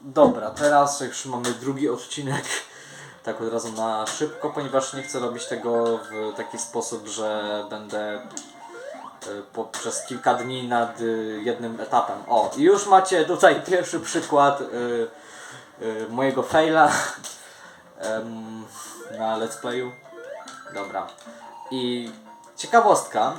Dobra, teraz już mamy drugi odcinek. Tak od razu na szybko, ponieważ nie chcę robić tego w taki sposób, że będę e, po, przez kilka dni nad e, jednym etapem. O, już macie tutaj pierwszy przykład e, e, mojego faila na let's playu. Dobra. I ciekawostka,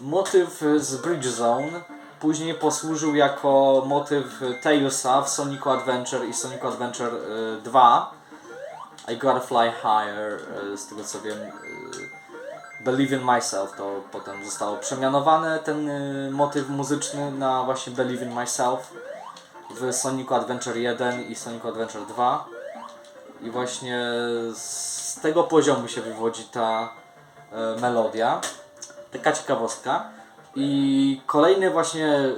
motyw z Bridge Zone później posłużył jako motyw Tailsa w Sonicu Adventure i Sonicu Adventure y, 2. I gotta fly higher, y, z tego co wiem. y, Believe in Myself to potem zostało przemianowane, ten y, motyw muzyczny na właśnie Believe in Myself w Sonicu Adventure 1 i Sonicu Adventure 2. I właśnie z tego poziomu się wywodzi ta melodia. Taka ciekawostka. I kolejny właśnie e,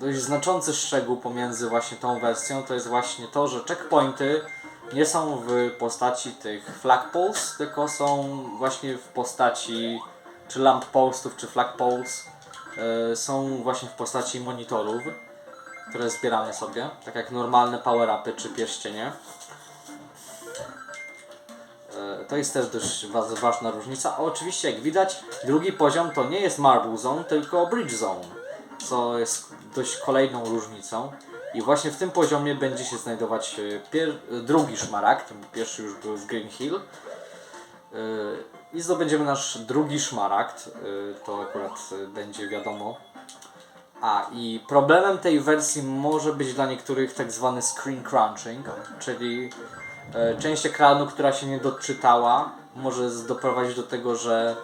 dość znaczący szczegół pomiędzy właśnie tą wersją to jest właśnie to, że checkpointy nie są w postaci tych flagpoles, tylko są właśnie w postaci czy lamp postów, czy flagpoles. e, Są właśnie w postaci monitorów, które zbieramy sobie, tak jak normalne power-upy czy pierścienie. To jest też dość wa- ważna różnica. A oczywiście, jak widać, drugi poziom to nie jest Marble Zone, tylko Bridge Zone, co jest dość kolejną różnicą. I właśnie w tym poziomie będzie się znajdować e, drugi szmaragd, pierwszy już był w Green Hill. E, I zdobędziemy nasz drugi szmaragd, e, to akurat będzie wiadomo. A i problemem tej wersji może być dla niektórych tak zwany screen crunching, czyli część ekranu, która się nie doczytała, może doprowadzić do tego, że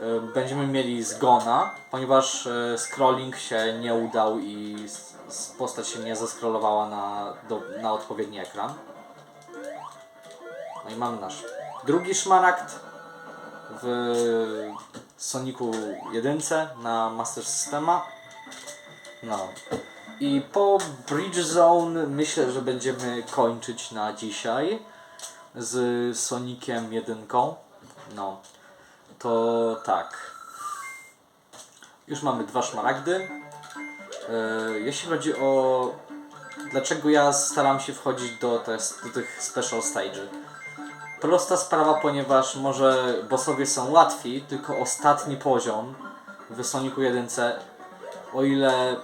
e, będziemy mieli zgona, ponieważ e, scrolling się nie udał i postać się nie zeskrolowała na, na odpowiedni ekran. No i mamy nasz drugi szmaragd w Sonicu 1 na Master Systema. No. I po Bridge Zone myślę, że będziemy kończyć na dzisiaj z Soniciem 1. No. To tak. Już mamy dwa szmaragdy. E, jeśli chodzi o dlaczego ja staram się wchodzić do, tes- do tych special stage'y. Prosta sprawa, ponieważ może bossowie są łatwi, tylko ostatni poziom w Sonicu 1, o ile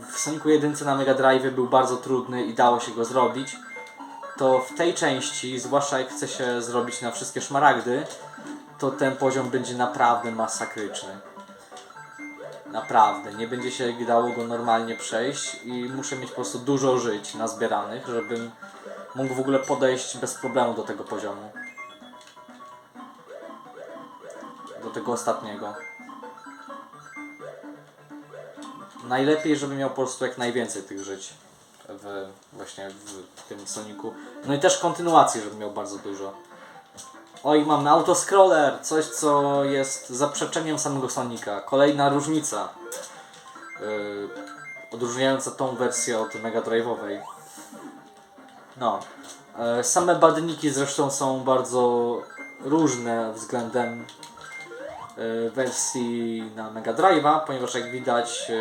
w Sonicu 1 na Mega Drive był bardzo trudny i dało się go zrobić, to w tej części, zwłaszcza jak chce się zrobić na wszystkie szmaragdy, to ten poziom będzie naprawdę masakryczny. Naprawdę, nie będzie się dało go normalnie przejść i muszę mieć po prostu dużo żyć nazbieranych, żebym mógł w ogóle podejść bez problemu do tego poziomu. Do tego ostatniego. Najlepiej, żeby miał po prostu jak najwięcej tych żyć w, właśnie w tym Soniku. No i też kontynuacji, żeby miał bardzo dużo. Oj, mamy autoscroller, coś co jest zaprzeczeniem samego Sonika. Kolejna różnica. Yy, odróżniająca tą wersję od Mega Drive'owej. No. E, Same badniki zresztą są bardzo różne względem wersji na Mega Drive'a, ponieważ jak widać e,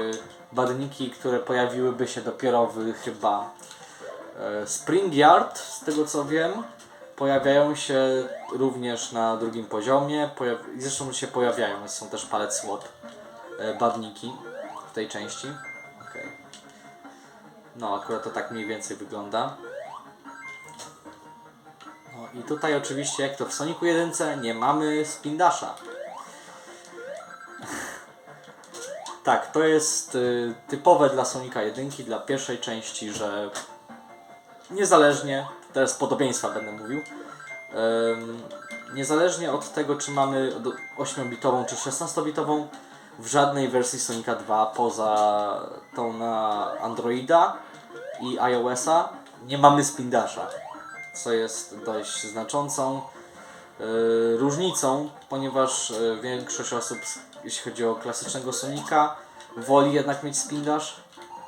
badniki, które pojawiłyby się dopiero w chyba e, Spring Yard, z tego co wiem, pojawiają się również na drugim poziomie, pojaw- zresztą się pojawiają, są też swap e, badniki w tej części. Okej. No, akurat to tak mniej więcej wygląda. No i tutaj oczywiście, jak to w Sonicu 1 nie mamy spindasha. Tak, to jest y, typowe dla Sonika 1, dla pierwszej części, że niezależnie, teraz podobieństwa będę mówił, niezależnie od tego, czy mamy do- 8-bitową czy 16-bitową, w żadnej wersji Sonika 2 poza tą na Androida i iOS-a nie mamy spindasha co jest dość znaczącą yy, różnicą, ponieważ yy, większość osób, jeśli chodzi o klasycznego Sonika, woli jednak mieć spin dash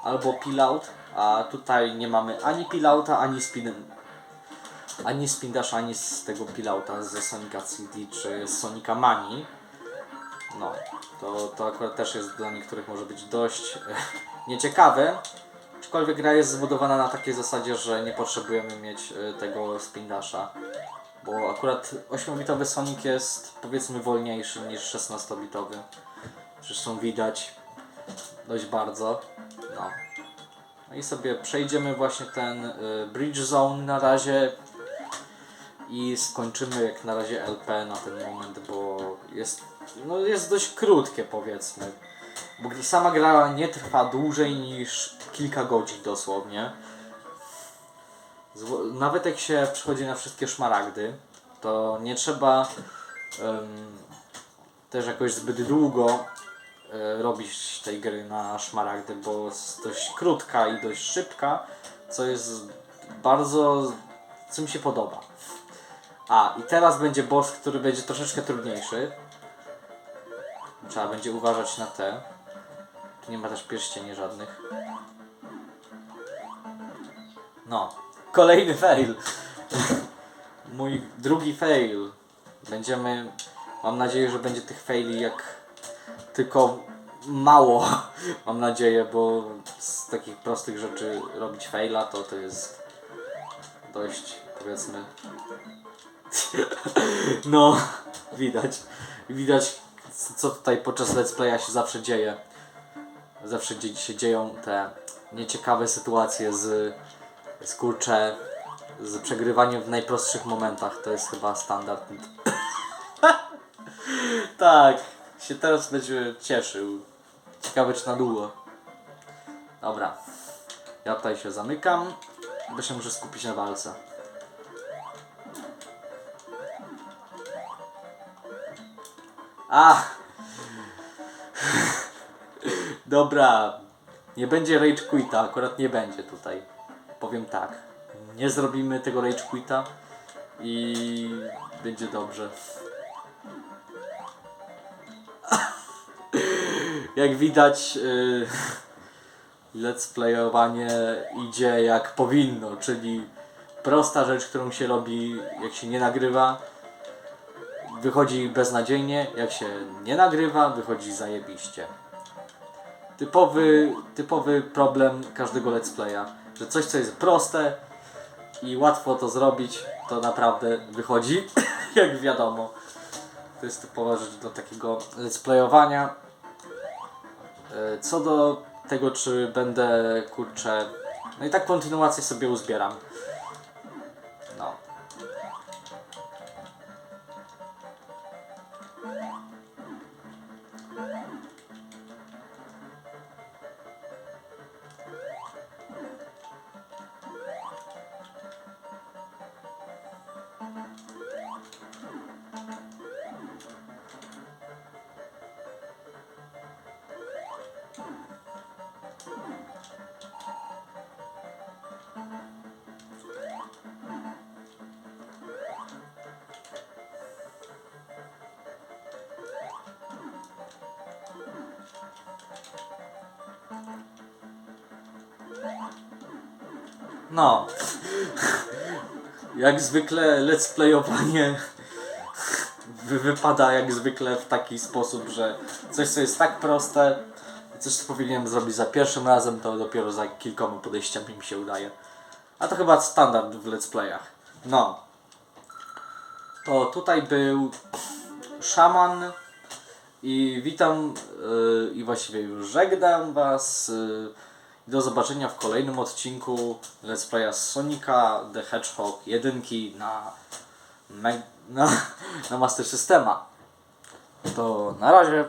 albo peel out, a tutaj nie mamy ani peel outa, ani spin ani spin dash, ani z tego peel outa ze Sonika CD czy Sonika Mani. No, to, to akurat też jest dla niektórych może być dość nieciekawe, Aczkolwiek gra jest zbudowana na takiej zasadzie, że nie potrzebujemy mieć y, tego spin dasha. Bo akurat 8-bitowy Sonic jest powiedzmy wolniejszy niż 16-bitowy. Zresztą widać dość bardzo. No. No i sobie przejdziemy właśnie ten y, Bridge Zone na razie i skończymy jak na razie LP na ten moment, bo jest, no jest dość krótkie powiedzmy. Bo sama gra nie trwa dłużej niż kilka godzin dosłownie. Nawet jak się przychodzi na wszystkie szmaragdy, to nie trzeba em, też jakoś zbyt długo e, robić tej gry na szmaragdy, bo jest dość krótka i dość szybka, co jest bardzo, co mi się podoba. A, i teraz będzie boss, który będzie troszeczkę trudniejszy. Trzeba będzie uważać na te. Tu nie ma też pierścieni żadnych. No, kolejny fail. Mój drugi fail. Będziemy, mam nadzieję, że będzie tych faili jak tylko mało. Mam nadzieję, bo z takich prostych rzeczy robić faila to to jest dość powiedzmy no, widać. Widać, co tutaj podczas let's playa się zawsze dzieje. Zawsze się dzieją te nieciekawe sytuacje z, kurcze, z przegrywaniem w najprostszych momentach. To jest chyba standard. tak, się teraz będzie cieszył. Ciekawe czy na długo. Dobra. Ja tutaj się zamykam, bo się muszę skupić na walce. A! Dobra. Nie będzie rage quita, akurat nie będzie tutaj. Powiem tak. Nie zrobimy tego rage quita i będzie dobrze. Jak widać, yy, let's playowanie idzie jak powinno, czyli prosta rzecz, którą się robi, jak się nie nagrywa, wychodzi beznadziejnie, jak się nie nagrywa, wychodzi zajebiście. Typowy, typowy problem każdego let's playa, że coś co jest proste i łatwo to zrobić, to naprawdę wychodzi, jak wiadomo. To jest typowa rzecz do takiego let's playowania. E, Co do tego, czy będę kurczę. No i tak kontynuację sobie uzbieram. No. Jak zwykle let's playowanie wy- wypada jak zwykle w taki sposób, że coś co jest tak proste, coś co powinienem zrobić za pierwszym razem, to dopiero za kilkoma podejściami mi się udaje. A to chyba standard w let's playach. No. To tutaj był szaman i witam yy, i właściwie już żegnam was. Yy, do zobaczenia w kolejnym odcinku Let's Playa z Sonika the Hedgehog 1 na, na, na Master Systema. To na razie.